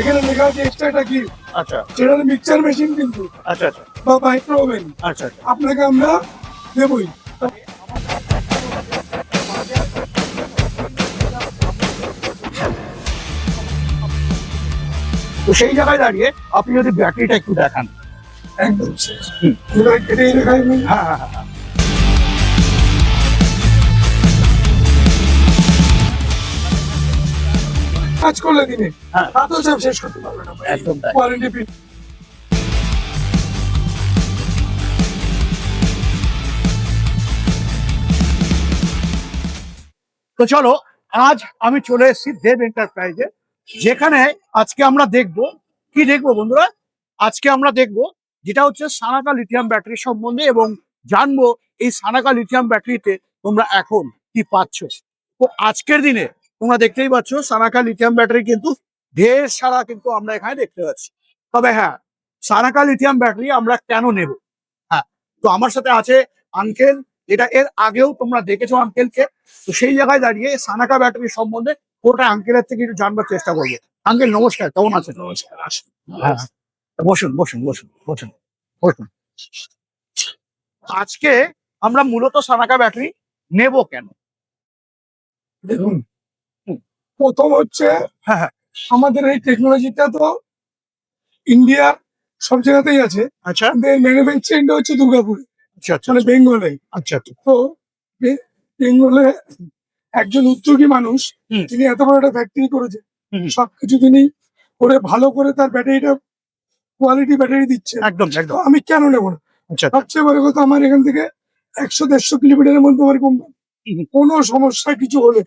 এখানে লেখা আছে এক্সট্রাটা কি আচ্ছা। সেটা মিক্সচার মেশিন কিন্তু। আচ্ছা আচ্ছা। বা মাইক্রো ওভেন আচ্ছা আচ্ছা। আপনাকে আমরা দেবই। তো সেই জায়গায় দাঁড়িয়ে আপনি যদি ব্যাটারিটা একটু দেখান। একদম। হ্যাঁ হ্যাঁ হ্যাঁ, কাজ করলে দিনে হ্যাঁ। তাতেও সব শেষ করতে পারবে না একদম কোয়ারেন্টি তো চলো আজ আমি চলে এসেছি দেব এন্টারপ্রাইজে যেখানে আজকে আমরা দেখব কি দেখব বন্ধুরা? আজকে আমরা দেখব যেটা হচ্ছে সানাকা লিথিয়াম ব্যাটারি সম্বন্ধে এবং জানব এই সানাকা লিথিয়াম ব্যাটারিতে তোমরা এখন কি পাচ্ছ। তো আজকের দিনে তোমরা দেখতেই পাচ্ছ সানাকা লিথিয়াম ব্যাটারি কিন্তু ঢের সারা কিন্তু আমরা এখানে দেখতে পাচ্ছি। তবে হ্যাঁ সানাকা লিথিয়াম ব্যাটারি আমরা কেন নেব? হ্যাঁ তো আমার সাথে আছে আঙ্কেল যেটা এর আগেও তোমরা দেখেছ আঙ্কেলকে তো সেই জায়গায় দাঁড়িয়ে সানাকা ব্যাটারি সম্বন্ধে ওটা আঙ্কেলের থেকে একটু জানবার চেষ্টা করব। আঙ্কেল নমস্কার কেমন আছেন? নমস্কার হ্যাঁ বসুন বসুন বসুন বসুন বসুন। আজকে আমরা মূলত সানাকা ব্যাটারি নেব কেন? দেখুন। প্রথম হচ্ছে হ্যাঁ হ্যাঁ। আমাদের এই টেকনোলজিটা তো ইন্ডিয়ার সব জায়গাতেই আছে। আচ্ছা। ম্যানুফ্যাকচারিংটা হচ্ছে দুর্গাপুরে আচ্ছা আচ্ছা মানে বেঙ্গলে। আচ্ছা আচ্ছা। তো বেঙ্গলে একজন উদ্যোগী মানুষ তিনি এত বড় একটা ফ্যাক্টরি করেছে। সবকিছু তিনি করে ভালো করে তার ব্যাটারিটা কোয়ালিটি ব্যাটারি দিচ্ছে। একদম একদম। আমি কেন নেব না? আচ্ছা। সবচেয়ে বড় কথা আমার এখান থেকে একশো দেড়শো কিলোমিটারের মধ্যে আমার কোম্পানি। কোনো সমস্যা কিছু হলে।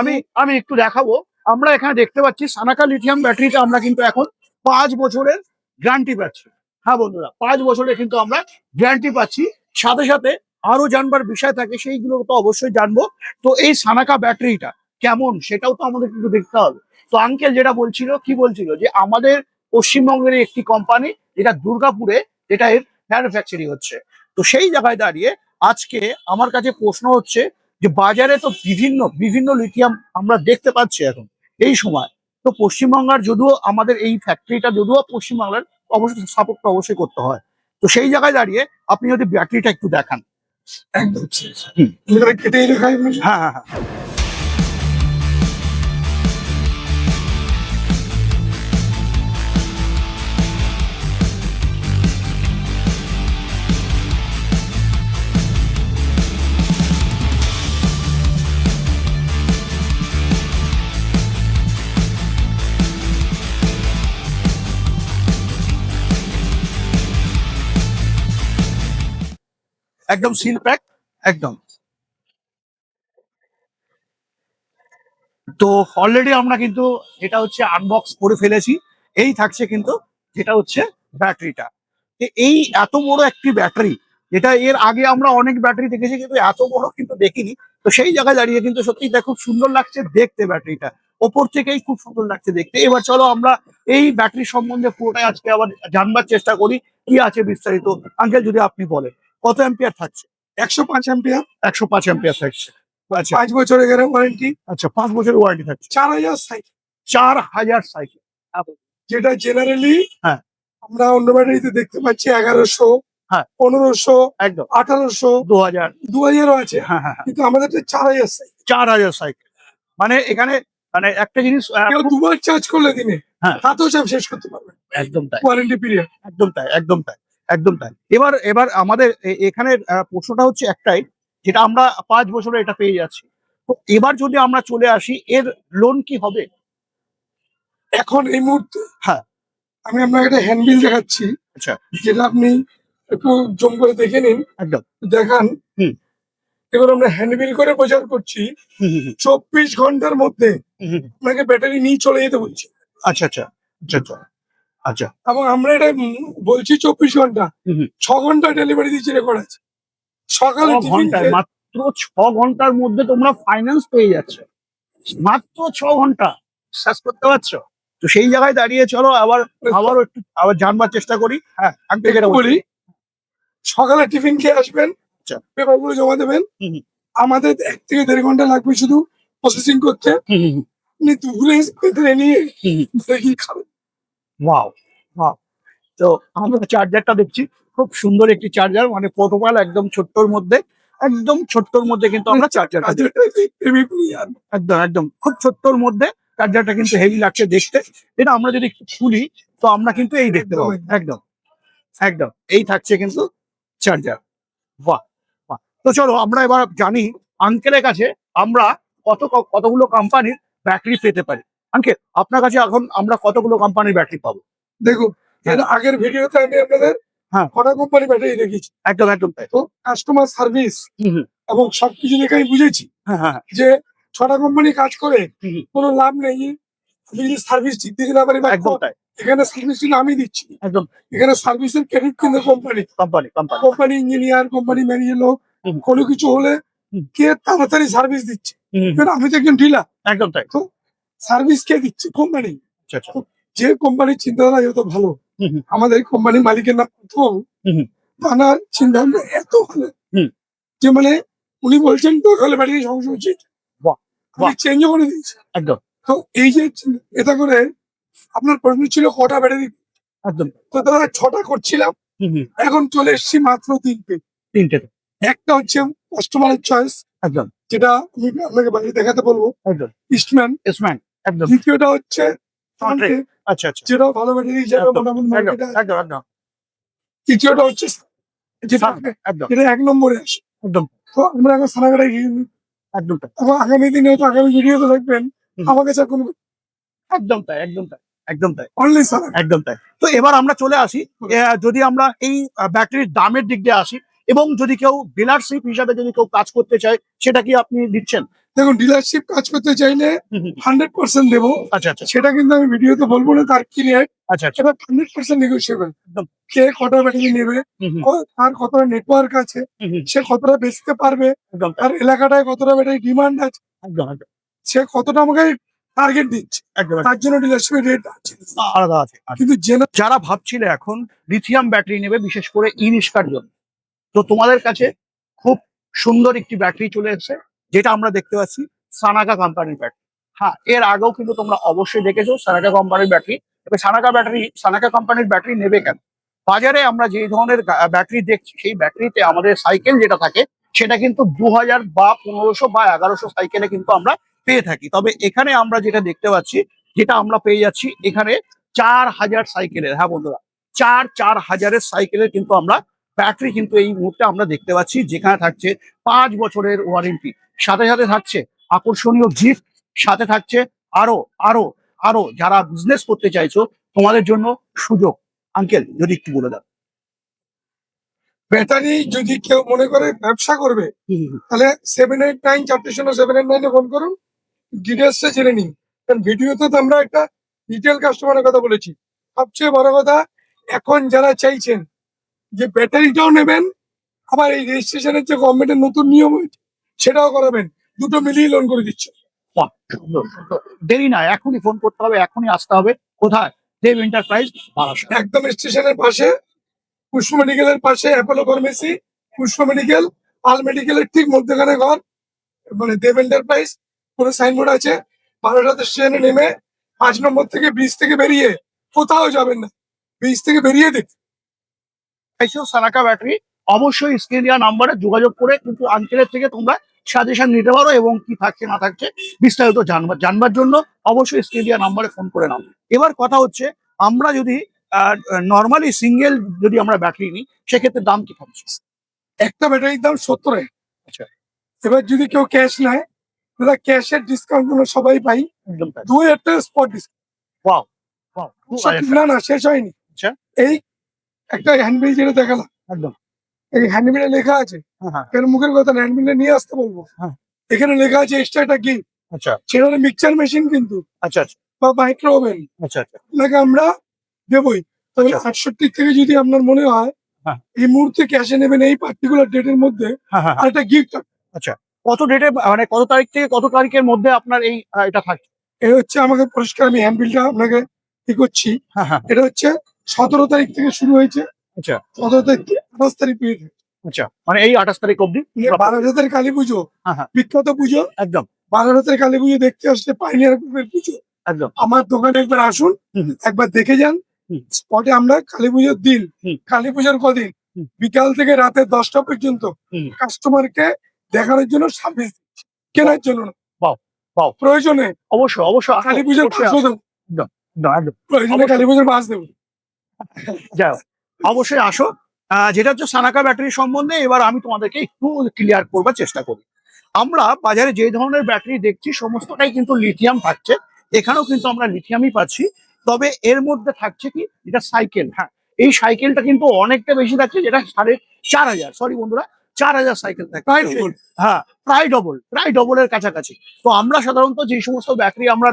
আমি আমি একটু দেখাবো। আমরা এখানে দেখতে পাচ্ছি সানাকা লিথিয়াম ব্যাটারিতে আমরা কিন্তু এখন পাঁচ বছরের গ্যারান্টি পাচ্ছি। হ্যাঁ বন্ধুরা, পাঁচ বছরের কিন্তু আমরা গ্যারান্টি পাচ্ছি। সাথে সাথে আরও জানবার বিষয় থাকে, সেইগুলো তো অবশ্যই জানব। তো এই সানাকা ব্যাটারিটা কেমন, সেটাও তো আমাদের কিন্তু দেখতে হবে। তো আঙ্কেল যেটা বলছিল, কি বলছিল? যে আমাদের পশ্চিমবঙ্গের একটি কোম্পানি যেটা দুর্গাপুরে, যেটা এর ম্যানুফ্যাকচারিং হচ্ছে। তো সেই জায়গায় দাঁড়িয়ে আজকে আমার কাছে প্রশ্ন হচ্ছে যে বাজারে তো বিভিন্ন বিভিন্ন লিথিয়াম আমরা দেখতে পাচ্ছি এখন এই সময়। তো পশ্চিমবাংলার যদিও আমাদের এই ফ্যাক্টরিটা যদিও পশ্চিমবাংলার অবশ্যই সাপোর্টটা অবশ্যই করতে হয়। তো সেই জায়গায় দাঁড়িয়ে আপনি যদি ব্যাটারিটা একটু দেখান। একদম হ্যাঁ হ্যাঁ হ্যাঁ। একদম সিল প্যাক, একদম। তো অলরেডি আমরা কিন্তু এটা হচ্ছে আনবক্স করে ফেলেছি, এই থাকছে কিন্তু যেটা হচ্ছে ব্যাটারিটা। এই এত বড় একটি ব্যাটারি যেটা এর আগে আমরা অনেক ব্যাটারি দেখেছি কিন্তু এত বড় কিন্তু দেখিনি। তো সেই জায়গায় দাঁড়িয়ে কিন্তু সত্যি এটা খুব সুন্দর লাগছে দেখতে ব্যাটারিটা। ওপর থেকেই খুব সুন্দর লাগছে দেখতে। এবার চলো আমরা এই ব্যাটারি সম্বন্ধে পুরোটাই আজকে আবার জানবার চেষ্টা করি, কি আছে বিস্তারিত? আঙ্কেল যদি আপনি বলেন। কত অ্যাম্পিয়ার থাকছে? একশো পাঁচ অ্যাম্পিয়ার। একশো পাঁচ অ্যাম্পিয়ার থাকছে। আচ্ছা। পাঁচ বছরের ওয়ারেন্টি আচ্ছা পাঁচ বছরের ওয়ারেন্টি থাকছে। চার হাজার সাইকেল। চার হাজার সাইকেল। যেটা জেনারেলি হ্যাঁ। আমরা অন্য ব্যাটারিতে দেখতে পাচ্ছি এগারোশো হ্যাঁ। পনেরোশো একদম। আঠারোশো দু হাজার দু হাজারও আছে। হ্যাঁ হ্যাঁ হ্যাঁ, কিন্তু আমাদের চার হাজার সাইকেল। চার হাজার সাইকেল। মানে এখানে মানে একটা জিনিস দুবার চার্জ করলে দিনে হ্যাঁ। তাতেও সব শেষ করতে পারবে একদম তাই। ওয়ারেন্টি পিরিয়ড একদম তাই একদম তাই। একদম তাই। এবার এবার আমাদের এখানে প্রশ্নটা হচ্ছে একটাই যেটা আমরা পাঁচ বছরে এটা পেয়ে যাচ্ছি। তো এবার যদি আমরা চলে আসি এর লোন কি হবে? এখন এই মুহূর্তে হ্যাঁ। আমি আপনাকে একটা হ্যান্ডবিল দেখাচ্ছি আচ্ছা। যেটা আপনি একটু জম করে দেখে নিন। একদম। দেখান। হুম। এবার আমরা হ্যান্ডবিল করে প্রচার করছি। চব্বিশ ঘণ্টার মধ্যে। আপনাকে ব্যাটারি নিয়ে চলে যেতে বলছি। আচ্ছা আচ্ছা। আচ্ছা আচ্ছা। আচ্ছা। এবং আমরা এটা বলছি চব্বিশ ঘণ্টা। ছ ঘণ্টা ডেলিভারি দিচ্ছি রেকর্ড আছে। সকালে মাত্র ছ ঘণ্টার মধ্যে তোমরা ফাইন্যান্স পেয়ে যাচ্ছ। মাত্র ছ ঘণ্টা। বিশ্বাস করতে পারছ? তো সেই জায়গায় দাঁড়িয়ে চলো আবার আবারও একটু আবার জানবার চেষ্টা করি। হ্যাঁ বলি সকালে টিফিন খেয়ে আসবেন আচ্ছা। পেপারগুলো জমা দেবেন। আমাদের এক থেকে দেড় ঘণ্টা লাগবে শুধু প্রসেসিং করতে। আপনি দুপুরে নিয়ে খাবেন ওয়াও ওয়াও তো আমরা চার্জারটা দেখছি। খুব সুন্দর একটি চার্জার মানে প্রোটোকল একদম ছোট্টর মধ্যে একদম ছোট্টর মধ্যে কিন্তু আমরা চার্জারটা একদম একদম খুব ছোট্টর মধ্যে চার্জারটা কিন্তু হেভি লাগছে দেখতে। এটা আমরা যদি খুলি তো আমরা কিন্তু এই দেখতে পাবো। একদম, একদম একদম এই থাকছে কিন্তু চার্জার বাহ বাহ। তো চলো আমরা এবার জানি আঙ্কেলের কাছে আমরা কত কতগুলো কোম্পানির ব্যাটারি পেতে পারি। আঙ্কেল আপনার কাছে এখন আমরা কতগুলো কোম্পানির ব্যাটারি পাবো? দেখুন আগের ভিডিওতে আমি আপনাদের হ্যাঁ। কটা কোম্পানি ব্যাটারি দেখিয়েছি একদম একদম। তাই তো কাস্টমার সার্ভিস। এবং সবকিছু দেখে আমি বুঝেছি হ্যাঁ হ্যাঁ যে ছটা কোম্পানি কাজ করে। কোনো লাভ নেই। আমি যদি সার্ভিস ঠিক দিতে না পারি একদম তাই। এখানে সার্ভিস কিন্তু আমি দিচ্ছি। একদম। এখানে সার্ভিসের ক্রেডিট কিন্তু company company company company engineer company manager লোক কোনো কিছু হলে কে তাড়াতাড়ি সার্ভিস দিচ্ছে? আমি তো একজন ডিলার একদম তাই। সার্ভিস কে দিচ্ছে? কোম্পানি। আচ্ছা আচ্ছা। যে কোম্পানির চিন্তাধারা যত ভালো। আমাদের কোম্পানির মালিকের নাম প্রথম হুম, হুম। তার চিন্তা এত ভালো। যে মানে উনি বলছেন দরকার ব্যাটারি সমস্যা হচ্ছে। চেঞ্জও করে দিয়েছি। একদম। তো এই যে এটা করে আপনার প্রশ্ন ছিল কটা ব্যাটারি একদম। তো দাদা ছটা করছিলাম। এখন চলে এসেছি মাত্র তিনটে। তিনটে একটা হচ্ছে কাস্টমারের চয়েস একদম। যেটা আমি আপনাকে বাইরে দেখাতে বলব। একদম। ইস্টম্যান ইসম্যান একদম। দ্বিতীয়টা হচ্ছে আচ্ছা আচ্ছা। যেটা ভালো ব্যাটারি হিসেবে মোটামুটি একদম একদম একদম। তৃতীয়টা হচ্ছে যেটা যেটা এক নম্বরে আসে। একদম। তো আমরা এখন একদম এবং আগামী দিনে আগামী ভিডিওতে দেখবেন কোনো একদম তাই একদম তাই একদম তাই। অনলি একদম তাই। তো এবার আমরা চলে আসি যদি আমরা এই ব্যাটারির দামের দিক দিয়ে আসি এবং যদি কেউ ডিলারশিপ হিসাবে যদি কেউ কাজ করতে চায় সেটা কি আপনি দিচ্ছেন? দেখুন ডিলারশিপ কাজ করতে চাইলে। হান্ড্রেড পার্সেন্ট দেবো। আচ্ছা আচ্ছা। সেটা কিন্তু আমি ভিডিওতে বলব না তার কি রেট আচ্ছা আচ্ছা। সেটা হান্ড্রেড পার্সেন্ট নেগোসিয়েবল একদম। কে কটা ব্যাটারি নেবে? তার কতটা নেটওয়ার্ক আছে? সে কতটা বেচতে পারবে? একদম। তার এলাকাটায় কতটা ব্যাটারি ডিমান্ড আছে? সে কতটা আমাকে টার্গেট দিচ্ছে? একদম। তার জন্য ডিলারশিপের রেট আছে। আলাদা আছে। কিন্তু যারা ভাবছিলে এখন লিথিয়াম ব্যাটারি নেবে বিশেষ করে ই রিক্সার জন্য। তো তোমাদের কাছে খুব সুন্দর একটি ব্যাটারি চলে এসেছে। যেটা আমরা দেখতে পাচ্ছি সানাকা কোম্পানির ব্যাটারি হ্যাঁ এর আগেও কিন্তু তোমরা অবশ্যই দেখেছ সানাকা কোম্পানির ব্যাটারি তবে সানাকা ব্যাটারি সানাকা কোম্পানির ব্যাটারি নেবে কেন? বাজারে আমরা যে ধরনের ব্যাটারি দেখছি, সেই ব্যাটারিতে আমাদের সাইকেল যেটা থাকে, সেটা কিন্তু দু হাজার বা পনেরোশো বা এগারোশো সাইকেলে কিন্তু আমরা পেয়ে থাকি। তবে এখানে আমরা যেটা দেখতে পাচ্ছি, যেটা আমরা পেয়ে যাচ্ছি, এখানে চার হাজার সাইকেলের হ্যাঁ বন্ধুরা, চার চার হাজারের সাইকেলের কিন্তু আমরা ব্যাটারি কিন্তু এই মুহূর্তে আমরা দেখতে পাচ্ছি যেখানে থাকছে পাঁচ বছরের ওয়ারেন্টি সাথে সাথে থাকছে আকর্ষণীয় গিফট সাথে থাকছে আরও আরও আরও যারা বিজনেস করতে চাইছো তোমাদের জন্য সুযোগ। আঙ্কেল যদি একটু বলে দাও। ব্যাটারি যদি কেউ মনে করে ব্যবসা করবে তাহলে সেভেন এইট নাইন চারটে শূন্য সেভেন এইট নাইনে ফোন করুন। ডিটেলসটা জেনে নিন। কারণ ভিডিওতে তো আমরা একটা রিটেল কাস্টমারের কথা বলেছি। সবচেয়ে বড় কথা এখন যারা চাইছেন যে ব্যাটারিটাও নেবেন আবার এই রেজিস্ট্রেশনের যে গভর্নমেন্টের নতুন নিয়ম সেটাও করাবেন। দুটো মিলিয়ে লোন করে দিচ্ছে। দেরি না এখনই ফোন করতে হবে এখনই আসতে হবে। কোথায়? দেব এন্টারপ্রাইজ একদম স্টেশনের পাশে পুষ্প মেডিকেলের পাশে অ্যাপোলো ফার্মেসি পুষ্প মেডিকেল আল মেডিকেলের ঠিক মধ্যখানে ঘর মানে দেব এন্টারপ্রাইজ কোনো সাইনবোর্ড আছে। বারোটাতে স্টেশনে নেমে পাঁচ নম্বর থেকে ব্রিজ থেকে বেরিয়ে কোথাও যাবেন না। ব্রিজ থেকে বেরিয়ে দেখ চাইছো সানাকা ব্যাটারি। অবশ্যই স্ক্রিন দেওয়া নাম্বারে যোগাযোগ করে কিন্তু আঙ্কেলের থেকে তোমরা সাজেশন নিতে পারো এবং কি থাকছে না থাকছে বিস্তারিত জানবার জানবার জন্য অবশ্যই স্ক্রিন দেওয়া নাম্বারে ফোন করে নাও। এবার কথা হচ্ছে আমরা যদি নর্মালি সিঙ্গেল যদি আমরা ব্যাটারি নিই সেক্ষেত্রে দাম কি থাকছে? একটা ব্যাটারির দাম সত্তর আচ্ছা। এবার যদি কেউ ক্যাশ নেয় দাদা ক্যাশের ডিসকাউন্টগুলো সবাই পাই। একদম তাই। দু হাজার টাকা স্পট ডিসকাউন্ট। না না শেষ হয়নি। আচ্ছা। এই একটা হ্যান্ডবিল যেটা দেখালাম। একদম। এই হ্যান্ডবিলে লেখা আছে। হ্যাঁ হ্যাঁ। মুখের কথা না? হ্যান্ডবিলে নিয়ে আসতে বলব। হ্যাঁ। এখানে লেখা আছে এক্সট্রা একটা গিফট আচ্ছা। সেটা হলো মিক্সচার মেশিন কিন্তু। আচ্ছা আচ্ছা। বা মাইক্রো ওভেন আচ্ছা আচ্ছা। আপনাকে আমরা দেবই। তবে আচ্ছা। আটষট্টি থেকে যদি আপনার মনে হয়। এই মুহূর্তে ক্যাশে নেবেন এই পার্টিকুলার ডেটের মধ্যে আর একটা গিফট আচ্ছা। কত ডেটে মানে কত তারিখ থেকে কত তারিখের মধ্যে আপনার এই এটা থাকছে? এ হচ্ছে আমাকে পরিষ্কার আমি হ্যান্ডবিলটা আপনাকে ই করছি। এটা হচ্ছে সতেরো তারিখ থেকে শুরু হয়েছে। আচ্ছা। সতেরো তারিখ থেকে আঠাশ তারিখ পর্যন্ত আচ্ছা মানে এই আঠাশ তারিখ অব্দি বারাসাতের কালী পুজো হ্যাঁ, হ্যাঁ। বিখ্যাত পুজো। একদম। বারাসাতের কালী পুজো দেখতে আসলে পাইনিয়ার গ্রুপের পুজো। একদম। আমার দোকানে একবার আসুন। একবার দেখে যান। স্পটে আমরা কালী পুজোর দিন। কালী পুজোর কদিন? বিকাল থেকে রাতে দশটা পর্যন্ত। কাস্টমারকে দেখানোর জন্য সার্ভিস কেনার জন্য। প্রয়োজনে অবশ্যই অবশ্যই। কালী পুজোর একদম। প্রয়োজনে। কালী পুজোর মাছ দেবো। যাই হোক, অবশ্যই আসো। যেটা হচ্ছে সানাকা ব্যাটারি সম্বন্ধে এবার আমি তোমাদেরকে একটু ক্লিয়ার করবার চেষ্টা করি। আমরা বাজারে যে ধরনের ব্যাটারি দেখছি সমস্তটাই কিন্তু লিথিয়াম থাকছে। এখানেও কিন্তু আমরা লিথিয়ামই পাচ্ছি। তবে এর মধ্যে থাকছে কি? এটা সাইকেল হ্যাঁ। এই সাইকেলটা কিন্তু অনেকটা বেশি থাকছে যেটা সাড়ে চার হাজার সরি বন্ধুরা চার হাজার সাইকেল থাকে। হ্যাঁ প্রায় ডবল প্রায় ডবলের কাছাকাছি। তো আমরা সাধারণত যে সমস্ত ব্যাটারি আমরা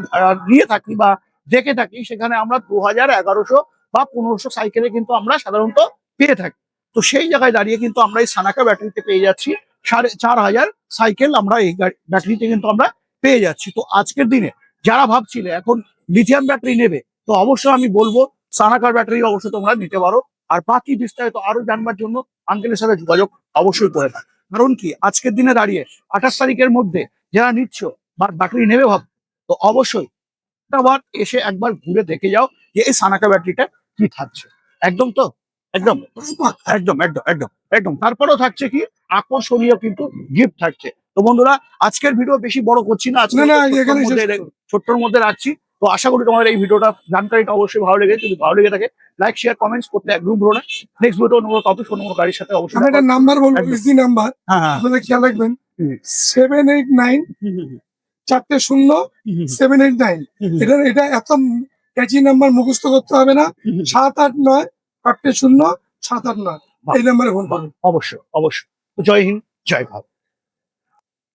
নিয়ে থাকি বা দেখে থাকি সেখানে আমরা দু হাজার এগারোশো বা পনেরোশো সাইকেলে কিন্তু আমরা সাধারণত পেয়ে থাকি। তো সেই জায়গায় দাঁড়িয়ে কিন্তু আমরা এই সানাকা ব্যাটারিতে পেয়ে যাচ্ছি। সাড়ে চার হাজার সাইকেল আমরা এই ব্যাটারিতে কিন্তু আমরা পেয়ে যাচ্ছি। তো আজকের দিনে যারা ভাবছিলে এখন লিথিয়াম ব্যাটারি নেবে, তো অবশ্যই আমি বলব সানাকার ব্যাটারি অবশ্যই তোমরা নিতে পারো। আর বাকি বিস্তারিত আরও জানবার জন্য আঙ্কেলের সাথে যোগাযোগ অবশ্যই করে থাক। কারণ কি? আজকের দিনে দাঁড়িয়ে আঠাশ তারিখের মধ্যে যারা নিচ্ছ বা ব্যাটারি নেবে ভাব তো অবশ্যই এসে একবার ঘুরে দেখে যাও যে এই সানাকা ব্যাটারিটা কি থাকছে? একদম তো? একদম। একদম একদম একদম একদম। তারপরেও থাকছে কি? আকর্ষণীয় কিন্তু গিফট থাকছে। তো বন্ধুরা আজকের ভিডিও বেশি বড় করছি না। আজকে ছোট্টর মধ্যে রাখছি। তো আশা করি তোমাদের এই ভিডিওটা জানকারিটা অবশ্যই ভালো লেগেছে। যদি ভালো লেগে থাকে লাইক শেয়ার কমেন্টস করতে একদম ভুলো না। নেক্সট ভিডিও অন্য টপিক অন্য কোনো গাড়ির সাথে অবশ্যই আমি একটা নাম্বার বলব। ইজি নাম্বার আপনারা খেয়াল রাখবেন। সেভেন এইট নাইন চারটে শূন্য সেভেন এইট নাইন এটা এটা এত ক্যাচি নাম্বার মুখস্থ করতে হবে না। সাত আট নয় আটটা শূন্য সাত আট নয়। এই নাম্বারে ফোন করুন অবশ্যই অবশ্যই। জয় হিন্দ জয় ভারত।